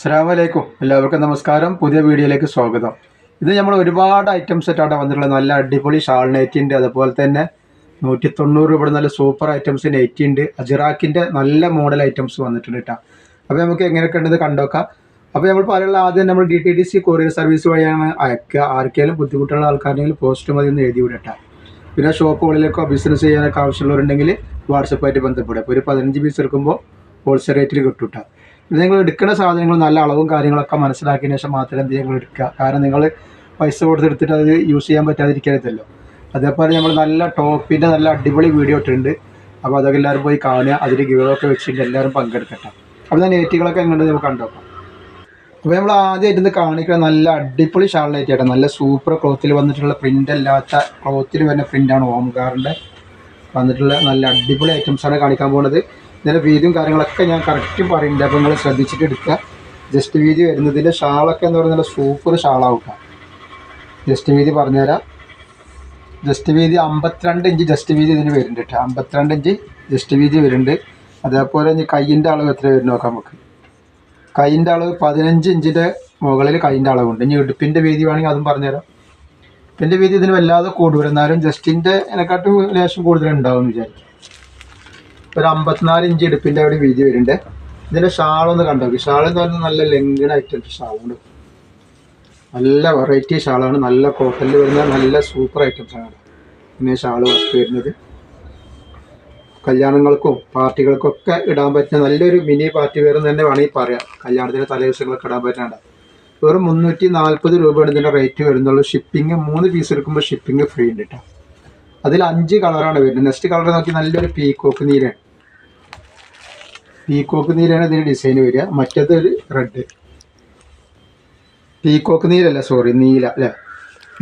അസ്സാമലൈക്കും എല്ലാവർക്കും നമസ്കാരം. പുതിയ വീഡിയോയിലേക്ക് സ്വാഗതം. ഇത് നമ്മൾ ഒരുപാട് ഐറ്റംസ് ആയിട്ടാണ് വന്നിട്ടുള്ളത്. നല്ല അടിപൊളി ഷാൾ നെയ്റ്റിന്റെ ഉണ്ട്. അതുപോലെ തന്നെ നൂറ്റി തൊണ്ണൂറ് രൂപയുടെ നല്ല സൂപ്പർ ഐറ്റംസ് നെറ്റ് ഉണ്ട്. അജിറാക്കിന്റെ നല്ല മോഡൽ ഐറ്റംസ് വന്നിട്ടുണ്ട് കേട്ടോ. അപ്പോൾ നമുക്ക് എങ്ങനെയൊക്കെ ഉണ്ടെന്ന് കണ്ടോക്കാം. അപ്പോൾ നമ്മൾ പറയാനുള്ള ആദ്യം നമ്മൾ D T D C courier service വഴിയാണ് അയക്കുക. ആർക്കെങ്കിലും ബുദ്ധിമുട്ടുള്ള ആൾക്കാരെങ്കിലും പോസ്റ്റ് മതി ഒന്ന് എഴുതി വിടട്ടെ. പിന്നെ ഷോപ്പുകളിലേക്കോ ബിസിനസ് ചെയ്യാനൊക്കെ ആവശ്യമുള്ളവരുണ്ടെങ്കിൽ വാട്സപ്പായിട്ട് ബന്ധപ്പെടുക. ഒരു പതിനഞ്ച് പീസ് എടുക്കുമ്പോൾ ഹോൾസെയിൽ റേറ്റിൽ കിട്ടും. നിങ്ങൾ എടുക്കുന്ന സാധനങ്ങൾ നല്ല അളവും കാര്യങ്ങളൊക്കെ മനസ്സിലാക്കിയതിന് ശേഷം മാത്രമേ എന്ത് നിങ്ങൾ എടുക്കുക. കാരണം നിങ്ങൾ പൈസ കൊടുത്തെടുത്തിട്ട് അത് യൂസ് ചെയ്യാൻ പറ്റാതിരിക്കരുതല്ലോ. അതേപോലെ നമ്മൾ നല്ല ടോപ്പിന്റെ നല്ല അടിപൊളി വീഡിയോ ഇട്ടിട്ടുണ്ട്. അപ്പോൾ അതൊക്കെ എല്ലാവരും പോയി കാണുക. അതിൽ ഗിവൊക്കെ വെച്ചിട്ട് എല്ലാവരും പങ്കെടുക്കട്ടെ. അപ്പോൾ ഞാൻ നെറ്റുകളൊക്കെ എങ്ങനെ നമുക്ക് കണ്ടുനോക്കാം അപ്പോൾ നമ്മൾ ആദ്യമായിട്ട് ഇത് കാണിക്കുന്ന നല്ല അടിപൊളി നൈറ്റ് ആയിട്ട് നല്ല സൂപ്പർ ക്ലോത്തിൽ വന്നിട്ടുള്ള പ്രിന്റ് അല്ലാത്ത ക്ലോത്തിൽ വരുന്ന പ്രിന്റാണ് ഓംകാറിന്റെ വന്നിട്ടുള്ള നല്ല അടിപൊളി ഐറ്റംസാണ് കാണിക്കാൻ പോകുന്നത്. ഇതിന്റെ വീതിയും കാര്യങ്ങളൊക്കെ ഞാൻ കറക്റ്റ് പറയുന്നുണ്ട്. അപ്പോൾ നിങ്ങൾ ശ്രദ്ധിച്ചിട്ട് എടുക്കുക. ജസ്റ്റ് വീതി വരുന്നതിൽ ഷാളൊക്കെ എന്ന് പറയുന്നത് സൂപ്പർ ഷാളാവട്ടെ ജസ്റ്റ് വീതി പറഞ്ഞുതരാം. ജസ്റ്റ് വീതി അമ്പത്തിരണ്ട് ഇഞ്ച് ജസ്റ്റ് വീതി ഇതിന് വരുന്നുണ്ട് കേട്ടോ അമ്പത്തിരണ്ട് ഇഞ്ച് ജസ്റ്റ് വീതി വരുന്നുണ്ട്. അതേപോലെ ഇനി കയ്യിന്റെ അളവ് എത്ര വരും നോക്കാം നമുക്ക്. കൈയിന്റെ അളവ് പതിനഞ്ച് ഇഞ്ചിന്റെ മുകളിൽ കൈയിന്റെ അളവുണ്ട്. ഇനി ഇടുപ്പിന്റെ വീതി വേണമെങ്കിൽ അതും പറഞ്ഞുതരാം. ഇടുപ്പിന്റെ വീതി ഇതിന് വല്ലാതെ കൂടുതൽ എന്നാലും ജസ്റ്റിന്റെ അതിനെക്കാട്ടും ലേശം കൂടുതലുണ്ടാവും വിചാരിക്കും. ഒരു അമ്പത്തിനാല് ഇഞ്ച് ഇടുപ്പിന്റെ അവിടെ വീതി വരുന്നുണ്ട്. ഇതിന്റെ ഷാളൊന്ന് കണ്ടോ? ഷാൾ എന്ന് പറഞ്ഞാൽ നല്ല ലെങ്കിനായിട്ടുണ്ട് ഷാളുണ്ട് നല്ല വെറൈറ്റി ഷാളാണ്. നല്ല കോട്ടണിൽ വരുന്ന നല്ല സൂപ്പർ ഐറ്റംസ് ആണ് പിന്നെ ഷാൾ വർക്ക് വരുന്നത്. കല്യാണങ്ങൾക്കും പാർട്ടികൾക്കും ഒക്കെ ഇടാൻ പറ്റുന്ന നല്ലൊരു മിനി പാർട്ടി വെയർ തന്നെ വേണമെങ്കിൽ പറയാം. കല്യാണത്തിന്റെ തലേദിവസങ്ങളൊക്കെ ഇടാൻ പറ്റാണ്ട് വെറും മുന്നൂറ്റി നാൽപ്പത് രൂപയാണ് ഇതിന്റെ റേറ്റ് വരുന്നുള്ളൂ. ഷിപ്പിംഗ് മൂന്ന് പീസ് എടുക്കുമ്പോൾ ഷിപ്പിംഗ് ഫ്രീ ഉണ്ട് കേട്ടോ അതിൽ അഞ്ച് കളറാണ് വരുന്നത്. നെക്സ്റ്റ് കളർ നോക്കി നല്ലൊരു പീക്കോക്ക് നീരാണ്. പീക്കോക്ക് നീരാണ് ഇതിന് ഡിസൈൻ വരിക. മറ്റേത് ഒരു റെഡ് പീക്കോക്ക് നീലല്ല സോറി നീല അല്ലേ?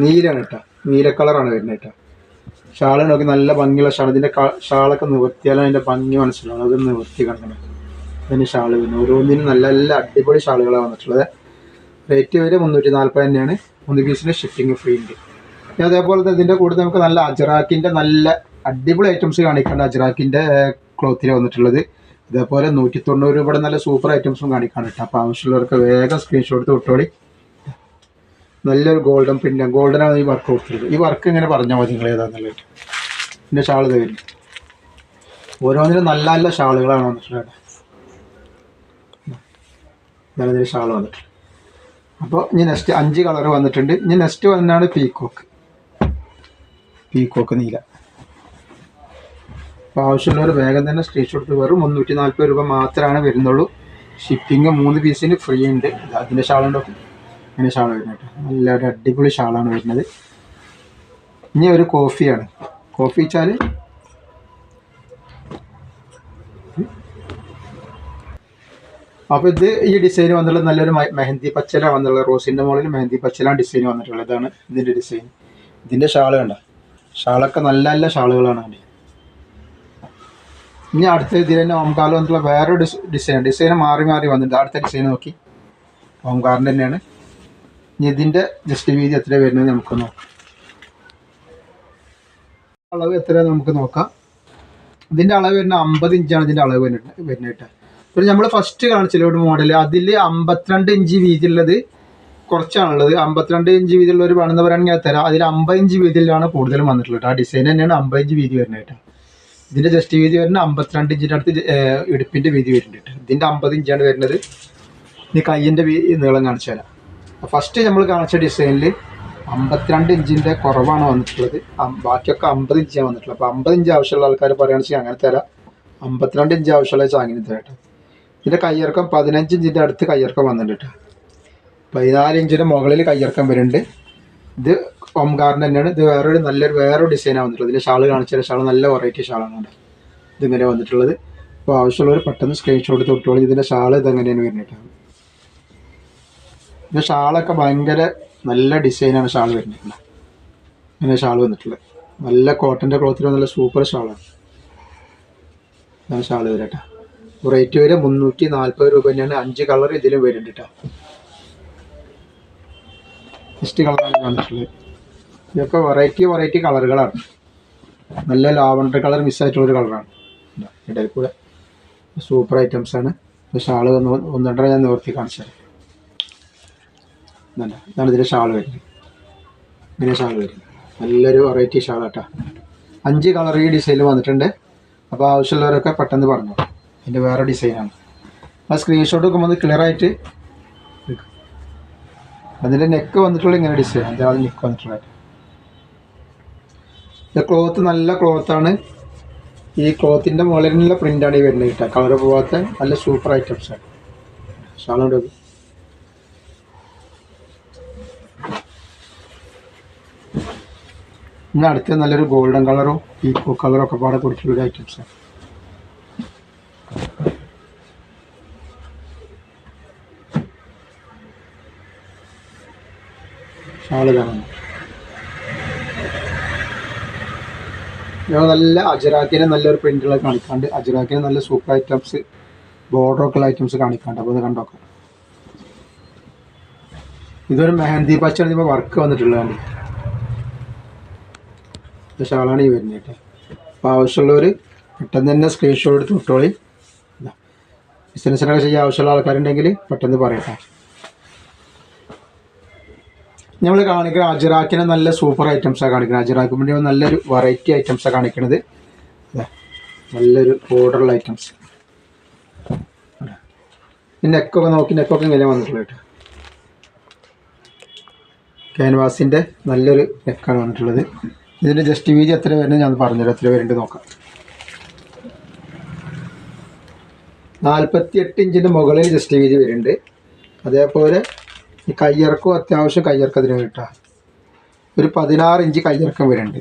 നീലാണ് കേട്ടോ നീല കളറാണ് വരുന്നത് കേട്ടോ ഷാൾ നോക്കി നല്ല ഭംഗിയുള്ള ഷാൾ ഇതിന്റെ ഷാളൊക്കെ നിവർത്തിയാലും അതിന്റെ ഭംഗി മനസ്സിലാവും അത് നിവർത്തി കണ്ടത് അതിന് ഷാൾ വരുന്നത് ഓരോന്നിനും നല്ല നല്ല അടിപൊളി ഷാളുകളാണ് വന്നിട്ടുള്ളത്. റേറ്റ് വരെ മുന്നൂറ്റി നാൽപ്പത് തന്നെയാണ് മൂന്ന് പീസിന് ഷിപ്പിംഗ് ഫ്രീ ഉണ്ട്. പിന്നെ അതേപോലെ തന്നെ ഇതിന്റെ കൂടെ നമുക്ക് നല്ല അജറാക്കിന്റെ നല്ല അടിപൊളി ഐറ്റംസ് കാണിക്കാണ്ട് അജറാക്കിന്റെ ക്ലോത്തിൽ വന്നിട്ടുള്ളത്. അതേപോലെ നൂറ്റി തൊണ്ണൂറ് രൂപയുടെ നല്ല സൂപ്പർ ഐറ്റംസും കാണിക്കാൻ കേട്ടോ. അപ്പോൾ ആവശ്യമുള്ളവർക്ക് വേഗം സ്ക്രീൻഷോട്ട് തൊട്ടോളി നല്ലൊരു ഗോൾഡൻ പ്രിന്റ് ഗോൾഡനാണ് ഈ വർക്ക് കൊടുത്തിട്ടുള്ളത്. ഈ വർക്ക് ഇങ്ങനെ പറഞ്ഞാൽ മതി നിങ്ങൾ ഏതാണെന്നുള്ളത് പിന്നെ ഷാൾ തരും ഓരോന്നിനും നല്ല നല്ല ഷാളുകളാണ് വന്നിട്ടുള്ളത് നല്ല നല്ല ഷാൾ വന്നിട്ടുണ്ട്. അപ്പോൾ ഇനി നെക്സ്റ്റ് അഞ്ച് കളർ വന്നിട്ടുണ്ട്. ഇനി നെക്സ്റ്റ് വന്നാണ് പീക്കോക്ക് പീക്കോക്ക് നീല. അപ്പോൾ ആവശ്യമുള്ളവർ വേഗം തന്നെ സ്ക്രീൻഷോട്ട് വെറും മുന്നൂറ്റി നാൽപ്പത് രൂപ മാത്രമാണ് വരുന്നുള്ളൂ. ഷിപ്പിംഗ് മൂന്ന് പീസിന് ഫ്രീ ഉണ്ട്. അതിന്റെ ഷാളുണ്ടോ അങ്ങനെ ഷാൾ വരുന്നത് നല്ല ഒരു അടിപൊളി ഷാളാണ് വരുന്നത്. ഇനി ഒരു കോഫിയാണ് കോഫി വെച്ചാൽ അപ്പോൾ ഇത് ഈ ഡിസൈൻ വന്നിട്ടുള്ളത് നല്ലൊരു മെഹന്തി പച്ചല വന്നിട്ടുള്ളത്. റോസിന്റെ മുകളിൽ മെഹന്തി പച്ചല ഡിസൈൻ വന്നിട്ടുള്ളത് ഇതാണ് ഇതിന്റെ ഡിസൈൻ ഇതിന്റെ ഷാൾ കണ്ട? ഷാളൊക്കെ നല്ല നല്ല ഷാളുകളാണ് അതിന്റെ ഇനി അടുത്ത ഇതിൽ തന്നെ ഓംകാലം വന്നിട്ടുള്ള വേറെ ഡിസ് ഡിസൈൻ ഡിസൈൻ മാറി മാറി വന്നിട്ടുണ്ട്. അടുത്ത ഡിസൈൻ നോക്കി. ഓംകാറിന്റെ തന്നെയാണ്. ഇനി ഇതിന്റെ ജസ്റ്റ് വീതി എത്ര വരുന്നത് നമുക്ക് നോക്കാം. അളവ് എത്ര നമുക്ക് നോക്കാം. ഇതിന്റെ അളവ് വരുന്ന അമ്പത് ഇഞ്ചാണ് ഇതിന്റെ അളവ് വരുന്നത് വരുന്നത് പിന്നെ നമ്മൾ ഫസ്റ്റ് കാണിച്ചില്ല ഒരു മോഡൽ അതിൽ അമ്പത്തിരണ്ട് ഇഞ്ച് വീതി വീതിയുള്ളത് കുറച്ചാണുള്ളത്. അമ്പത്തിരണ്ട് ഇഞ്ച് വീതിയുള്ളവർ വേണമെന്ന് പറയുകയാണെങ്കിൽ അത് തരാം. അതിൽ അമ്പത് ഇഞ്ച് വീതിയിലാണ് കൂടുതലും വന്നിട്ടുള്ളത് ആ ഡിസൈൻ തന്നെയാണ് അമ്പത് ഇഞ്ച് വീതി വരുന്നത് ഇതിന്റെ ജസ്റ്റ് വീതി വരുന്നത് അമ്പത്തിരണ്ട് ഇഞ്ചിന്റെ അടുത്ത് ഇടുപ്പിന്റെ വീതി വരുന്നുണ്ട് ഇതിന്റെ അമ്പത് ഇഞ്ചാണ് വരുന്നത്. ഇനി കയ്യിന്റെ നീളം കാണിച്ചു തരാം. ഫസ്റ്റ് നമ്മൾ കാണിച്ച ഡിസൈനിൽ അമ്പത്തിരണ്ട് ഇഞ്ചിന്റെ കുറവാണ് വന്നിട്ടുള്ളത്. ബാക്കിയൊക്കെ അമ്പത് ഇഞ്ചാണ് വന്നിട്ടുള്ളത്. അപ്പോൾ അമ്പത് ഇഞ്ച് ആവശ്യമുള്ള ആൾക്കാർ പറയുകയാണെന്ന് വെച്ചാൽ അങ്ങനെ തരാം. അമ്പത്തിരണ്ട് ഇഞ്ച് ആവശ്യമുള്ള വെച്ചാൽ അങ്ങനെ തരാം ഇതിന്റെ കയ്യിറക്കം പതിനഞ്ച് ഇഞ്ചിന്റെ അടുത്ത് കയ്യിറക്കം വന്നിട്ടുണ്ട് പതിനാല് ഇഞ്ചിന്റെ മുകളിൽ കയ്യിറക്കം വരുന്നുണ്ട്. ഇത് ഓംകാറിന്റെ തന്നെയാണ്. ഇത് വേറൊരു നല്ലൊരു വേറൊരു ഡിസൈനാണ് വന്നിട്ടുള്ളത്. ഇതിന്റെ ഷാൾ കാണിച്ച ഷാൾ നല്ല വെറൈറ്റി ഷാളാണ് ഇതിങ്ങനെ വന്നിട്ടുള്ളത്. അപ്പോൾ ആവശ്യമുള്ളവർ പെട്ടെന്ന് സ്ക്രീൻഷോട്ട് തൊട്ടുകൊണ്ട് ഇതിന്റെ ഷാൾ ഇതെങ്ങനെയാണ് വരുന്നിട്ടാണ് ഇതിന്റെ ഇത് ഷാളൊക്കെ ഭയങ്കര നല്ല ഡിസൈനാണ് ഷാൾ വരുന്നിട്ടുള്ളത് ഇങ്ങനെ ഷാൾ വന്നിട്ടുള്ളത്. നല്ല കോട്ടന്റെ ക്ലോത്തിൽ നല്ല സൂപ്പർ ഷാളാണ്. ഇതാണ് ഷാൾ വരട്ടെ റേറ്റ് വരെ മുന്നൂറ്റി നാൽപ്പത് രൂപ തന്നെയാണ്. അഞ്ച് കളർ ഇതിലും വരുന്നുണ്ട് കേട്ടോ. നെക്സ്റ്റ് കളറാണ് വന്നിട്ടുള്ളത് ഇതൊക്കെ വെറൈറ്റി വെറൈറ്റി കളറുകളാണ് നല്ല ലാവണ്ടർ കളർ മിസ്സായിട്ടുള്ളൊരു കളറാണ് ഇടയിൽ കൂടെ സൂപ്പർ ഐറ്റംസ് ആണ്. ഷാൾ ഒന്ന് രണ്ടര ഞാൻ നിവർത്തി കാണിച്ചത് നല്ല ഇതാണ് ഇതിന്റെ ഷാൾ വരുന്നത്. ഇങ്ങനെ ഷാൾ വരുന്നത്. നല്ലൊരു വെറൈറ്റി ഷാൾ കേട്ടോ അഞ്ച് കളർ ഈ ഡിസൈനിൽ വന്നിട്ടുണ്ട്. അപ്പോൾ ആവശ്യമുള്ളവരൊക്കെ പെട്ടെന്ന് പറഞ്ഞു അതിന്റെ വേറെ ഡിസൈനാണ് ആ സ്ക്രീൻഷോട്ട് നോക്കുമ്പോൾ ക്ലിയർ ആയിട്ട്. അതിന്റെ നെക്ക് വന്നിട്ടുള്ള ഇങ്ങനെ ഡിസൈൻ അതാണ് നെക്ക് വന്നിട്ടുള്ളത് ക്ലോത്ത് നല്ല ക്ലോത്താണ് ഈ ക്ലോത്തിന്റെ മുകളിലുള്ള പ്രിന്റാണ് ഈ വരുന്നത് കേട്ടോ. കളർ പോകാത്ത നല്ല സൂപ്പർ ഐറ്റംസാണ് ഷാളുണ്ട് ഇന്ന് അടുത്ത നല്ലൊരു ഗോൾഡൻ കളറും ഈ കളറും ഒക്കെ പാടെ കൊടുത്തിട്ടുള്ള ഐറ്റംസാണ് ഷാൾ കാണുന്നു ഞാൻ നല്ല അജറാക്കിനെ നല്ലൊരു പ്രിന്റുകളൊക്കെ കാണിക്കാണ്ട് അജറാക്കിനെ നല്ല സൂപ്പർ ഐറ്റംസ് ഉള്ള ഐറ്റംസ് കാണിക്കാണ്ട്. അപ്പോൾ ഇത് കണ്ടോക്കാം. ഇതൊരു മെഹന്തി പച്ചാണ് ഇപ്പോൾ വർക്ക് വന്നിട്ടുള്ളതാണ് ഷാളാണ് ഈ വരുന്നത് കേട്ടോ. അപ്പോൾ ആവശ്യമുള്ളവർ പെട്ടെന്ന് തന്നെ സ്ക്രീൻഷോട്ട് എടുത്ത് വിട്ടോളി ബിസിനസ്സിനൊക്കെ ചെയ്യാൻ ആവശ്യമുള്ള ആൾക്കാരുണ്ടെങ്കിൽ പെട്ടെന്ന് പറയട്ടെ. നമ്മൾ കാണിക്കുന്ന അജിറാക്കിനെ നല്ല സൂപ്പർ ഐറ്റംസാണ് കാണിക്കുന്നത് അജറാക്ക് വേണ്ടി നല്ലൊരു വെറൈറ്റി ഐറ്റംസാണ് കാണിക്കുന്നത് നല്ലൊരു ബോർഡറുള്ള ഐറ്റംസ് നെക്കൊക്കെ നോക്കി നെക്കൊക്കെ ഇങ്ങനെ വന്നിട്ടുള്ളത് കേട്ടോ. ക്യാൻവാസിന്റെ നല്ലൊരു നെക്കാണ് വന്നിട്ടുള്ളത്. ഇതിന്റെ ജസ്റ്റ് വീതി എത്ര വരുന്നത് ഞാൻ പറഞ്ഞുതരാം. എത്ര വരുന്നുണ്ട് നോക്കാം. നാൽപ്പത്തി എട്ട് ഇഞ്ചിന്റെ മുകളിൽ ജസ്റ്റ് വീതി വരുന്നുണ്ട്. അതേപോലെ ഈ കയ്യിറക്കും അത്യാവശ്യം കയ്യിറക്കത്തിന് കിട്ടാം ഒരു പതിനാറ് ഇഞ്ച് കയ്യിറക്കം വരുന്നുണ്ട്.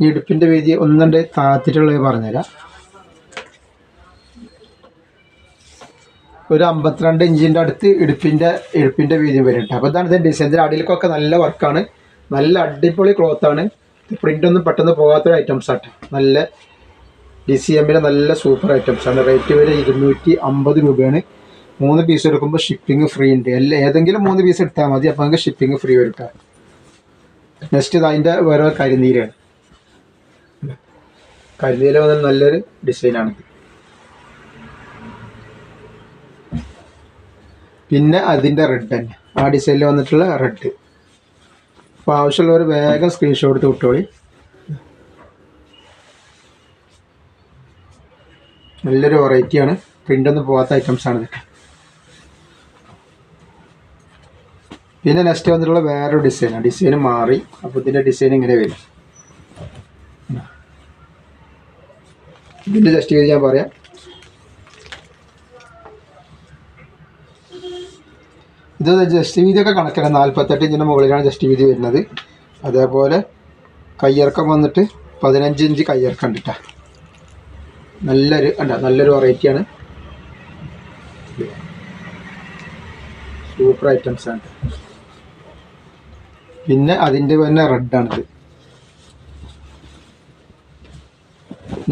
ഈ ഇടുപ്പിന്റെ വീതി ഒന്നുണ്ട് താത്തിട്ടുള്ളത് പറഞ്ഞുതരാം. ഒരു അമ്പത്തിരണ്ട് ഇഞ്ചിന്റെ അടുത്ത് ഇടുപ്പിന്റെ ഇടുപ്പിന്റെ വീതി വരുന്നുണ്ട്. അപ്പോൾ ഇതാണ് ഇതിന്റെ ഡിസൈൻ ഇതിന്റെ അടിയിലേക്കൊക്കെ നല്ല വർക്കാണ് നല്ല അടിപൊളി ക്ലോത്താണ് പ്രിന്റ് ഒന്നും പെട്ടെന്ന് പോകാത്തൊരു ഐറ്റംസ് ആട്ടെ. നല്ല ഡി സി എമ്മിലെ നല്ല സൂപ്പർ ഐറ്റംസ് ആണ്. റേറ്റ് വരെ ഇരുന്നൂറ്റി അമ്പത് രൂപയാണ്. മൂന്ന് പീസ് എടുക്കുമ്പോൾ ഷിപ്പിംഗ് ഫ്രീ ഉണ്ട്. എല്ലാ ഏതെങ്കിലും മൂന്ന് പീസ് എടുത്താൽ മതി അപ്പോൾ നമുക്ക് ഷിപ്പിംഗ് ഫ്രീ വരും നെക്സ്റ്റ് ഇത് അതിന്റെ വേറെ കരിനീരാണ്. കരിനീര വന്നാൽ നല്ലൊരു ഡിസൈനാണിത് പിന്നെ അതിന്റെ റെഡ് തന്നെ ആ ഡിസൈനിൽ വന്നിട്ടുള്ള റെഡ് അപ്പോൾ ആവശ്യമുള്ളവർ വേഗം സ്ക്രീൻഷോട്ട് എടുത്ത് വിട്ടോളി. നല്ലൊരു വെറൈറ്റിയാണ് പ്രിന്റൊന്നും പോകാത്ത ഐറ്റംസ് ആണ് ഇതൊക്കെ. പിന്നെ നെക്സ്റ്റ് വന്നിട്ടുള്ള വേറൊരു ഡിസൈനാണ് ഡിസൈൻ മാറി. അപ്പോൾ ഇതിന്റെ ഡിസൈൻ ഇങ്ങനെ വരും. ഇതിന്റെ ജസ്റ്റ് ചെയ്ത് ഞാൻ പറയാം. ഇത് ജസ്റ്റ് വീതിയൊക്കെ കണക്കാണ് നാൽപ്പത്തെട്ട് ഇഞ്ചിന്റെ മുകളിലാണ് ജസ്റ്റ് വീതി വരുന്നത്. അതേപോലെ കയ്യിറക്കം വന്നിട്ട് പതിനഞ്ച് ഇഞ്ച് കയ്യിറക്കം ഉണ്ട്. നല്ലൊരു അല്ല നല്ലൊരു വെറൈറ്റിയാണ് സൂപ്പർ ഐറ്റംസ് ആണ്. പിന്നെ അതിന്റെ തന്നെ റെഡാണിത്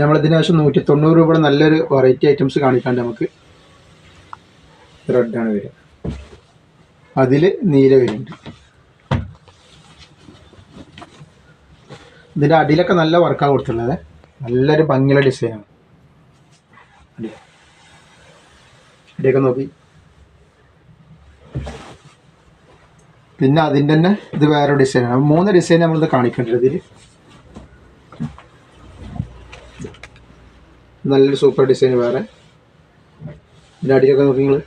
നമ്മളതിനാവശ്യം നൂറ്റി തൊണ്ണൂറ് രൂപയുടെ നല്ലൊരു വെറൈറ്റി ഐറ്റംസ് കാണിക്കാണ്ട് നമുക്ക് റെഡാണ് വരിക. അതിൽ നീല വരുന്നുണ്ട്. ഇതിന്റെ അടിയിലൊക്കെ നല്ല വർക്കാണ് കൊടുത്തിട്ടുള്ളത്. നല്ലൊരു ഭംഗിയുള്ള ഡിസൈനാണ് അടി അടിയൊക്കെ നോക്കി. പിന്നെ അതിന്റെ തന്നെ ഇത് വേറെ ഡിസൈനാണ് മൂന്ന് ഡിസൈൻ നമ്മളിത് കാണിക്കേണ്ടത് ഇതിൽ നല്ലൊരു സൂപ്പർ ഡിസൈൻ വേറെ. ഇതിന്റെ അടിയൊക്കെ നോക്കി നിങ്ങൾ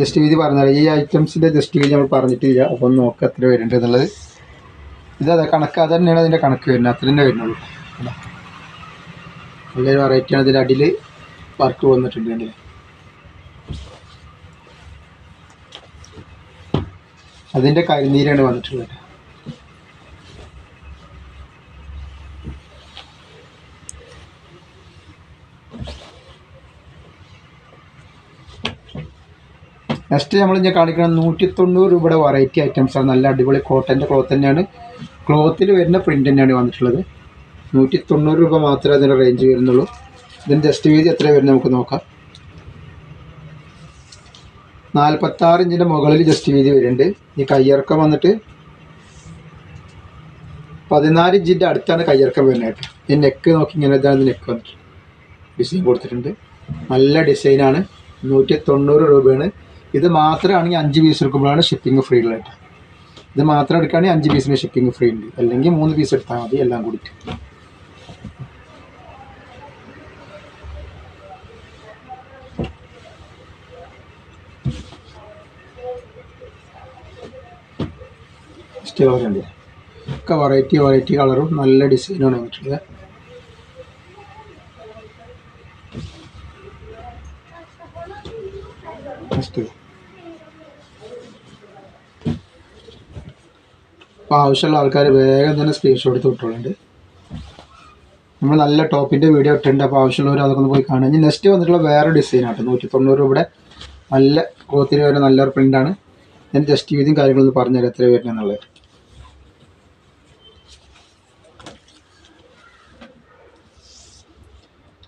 ജസ്റ്റ് വീതി പറഞ്ഞാൽ ഈ ഐറ്റംസിന്റെ ജസ്റ്റ് വീതി നമ്മൾ പറഞ്ഞിട്ടില്ല. അപ്പോൾ നോക്കാം എത്ര വരുന്നുണ്ട് എന്നുള്ളത്. ഇത് കണക്ക്. അത് തന്നെയാണ് അതിന്റെ കണക്ക് വരുന്നത്. അത്ര തന്നെ വരുന്നുള്ളൂ. നല്ലൊരു വെറൈറ്റിയാണ് ഇതിന്റെ അടിയിൽ വർക്ക് വന്നിട്ടുണ്ട് കണ്ടില്ലേ? അതിന്റെ കരിനീരാണ് വന്നിട്ടുള്ളത്. നെക്സ്റ്റ് നമ്മൾ ഞാൻ കാണിക്കുന്നത് നൂറ്റി തൊണ്ണൂറ് രൂപയുടെ വെറൈറ്റി ഐറ്റംസ് ആണ്. നല്ല അടിപൊളി കോട്ടന്റെ ക്ലോത്ത് തന്നെയാണ്. ക്ലോത്തിൽ വരുന്ന പ്രിന്റ് തന്നെയാണ് വന്നിട്ടുള്ളത്. നൂറ്റി തൊണ്ണൂറ് രൂപ മാത്രമേ അതിന്റെ റേഞ്ച് വരുന്നുള്ളൂ. ഇതിന് ജസ്റ്റ് വീതി എത്ര വരുന്നത് നമുക്ക് നോക്കാം. നാൽപ്പത്താറ് ഇഞ്ചിന്റെ മുകളിൽ ജസ്റ്റ് വീതി വരുന്നുണ്ട്. ഈ കയ്യിറക്കം വന്നിട്ട് പതിനാല് ഇഞ്ചിന്റെ അടുത്താണ് കയ്യിറക്കം വരുന്നത് ഈ നെക്ക് നോക്കി ഇങ്ങനെ ഇതാണ് നെക്ക് വന്നിട്ട് ഡിസൈൻ കൊടുത്തിട്ടുണ്ട്. നല്ല ഡിസൈനാണ് നൂറ്റി തൊണ്ണൂറ് രൂപയാണ്. ഇത് മാത്രമാണെങ്കിൽ അഞ്ച് പീസ് എടുക്കുമ്പോഴാണ് ഷിപ്പിംഗ് ഫ്രീ ഉള്ളത് ഇത് മാത്രം എടുക്കുകയാണെങ്കിൽ അഞ്ച് പീസിന് ഷിപ്പിംഗ് ഫ്രീ ഉണ്ട്. അല്ലെങ്കിൽ മൂന്ന് പീസ് എടുത്താൽ മതി എല്ലാം കൂടിയിട്ട്. കളർ ഉണ്ട് ഒക്കെ വെറൈറ്റി വെറൈറ്റി കളറും നല്ല ഡിസൈനുമാണ് വന്നിട്ടുള്ളത് നെക്സ്റ്റ് അപ്പോൾ ആവശ്യമുള്ള ആൾക്കാർ വേഗം തന്നെ സ്ക്രീൻഷോട്ട് എടുത്ത് വിട്ടോളുണ്ട്. നമ്മൾ നല്ല ടോപ്പിന്റെ വീഡിയോ ഇട്ടുണ്ട് അപ്പോൾ ആവശ്യമുള്ളവർ അതൊക്കെ ഒന്ന് പോയി കാണുക. ഇനി നെക്സ്റ്റ് വന്നിട്ടുള്ള വേറെ ആട്ടോ. നൂറ്റി തൊണ്ണൂറ് രൂപയുടെ നല്ല ക്ലോത്തിന് വരുന്ന നല്ലൊരു പ്രിന്റാണ് ഞാൻ ജസ്റ്റ് വീതിയും കാര്യങ്ങളൊന്ന് പറഞ്ഞുതരാം എത്ര വരുന്നതെന്നുള്ളത്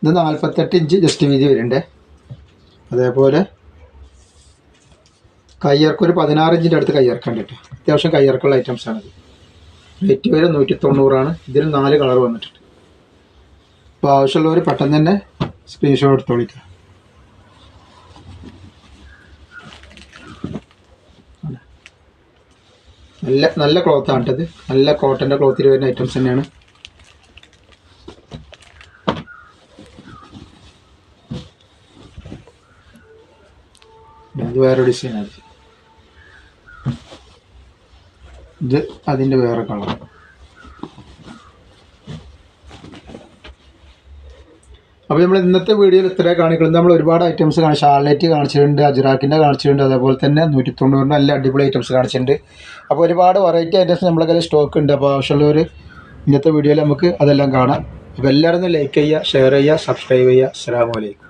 ഇത് നാൽപ്പത്തെട്ട് ഇഞ്ച് ജസ്റ്റ് വീതി വരുന്നുണ്ട്. അതേപോലെ കയ്യിറക്കം ഒരു പതിനാറ് ഇഞ്ചിന്റെ അടുത്ത് കയ്യിറക്കുണ്ട് കേട്ടോ അത്യാവശ്യം കയ്യിറക്കമുള്ള ഐറ്റംസ് ആണിത്. റേറ്റ് വരെ നൂറ്റി തൊണ്ണൂറാണ് ഇതിൽ നാല് കളർ വന്നിട്ടുണ്ട്. അപ്പോൾ ആവശ്യമുള്ളവർ പെട്ടെന്ന് തന്നെ സ്ക്രീൻഷോട്ട് എടുത്തോളിക്കുക നല്ല നല്ല ക്ലോത്താണ് ഇത് നല്ല കോട്ടന്റെ ക്ലോത്തിൽ വരുന്ന ഐറ്റംസ് തന്നെയാണ്. ഇത് വേറെ ഡിസൈനാണ് ഇത് അതിന്റെ വേറെ കളർ. അപ്പോൾ നമ്മൾ ഇന്നത്തെ വീഡിയോയിൽ ഇത്രേ കാണിക്കുന്നത് നമ്മൾ ഒരുപാട് ഐറ്റംസ് കാണി ഷാർലൈറ്റ് കാണിച്ചിട്ടുണ്ട് അജിറാക്കിന്റെ കാണിച്ചിട്ടുണ്ട് അതേപോലെ തന്നെ നൂറ്റി തൊണ്ണൂറിന്റെ നല്ല അടിപൊളി ഐറ്റംസ് കാണിച്ചിട്ടുണ്ട്. അപ്പോൾ ഒരുപാട് വെറൈറ്റി ഐറ്റംസ് നമ്മളെ കയ്യിൽ സ്റ്റോക്ക് ഉണ്ട്. അപ്പോൾ ആവശ്യമുള്ളവർ ഇന്നത്തെ വീഡിയോയിൽ നമുക്ക് അതെല്ലാം കാണാം. അപ്പോൾ എല്ലാവരും ലൈക്ക് ചെയ്യുക ഷെയർ ചെയ്യുക സബ്സ്ക്രൈബ് ചെയ്യുക. അസ്സാം വലൈക്കും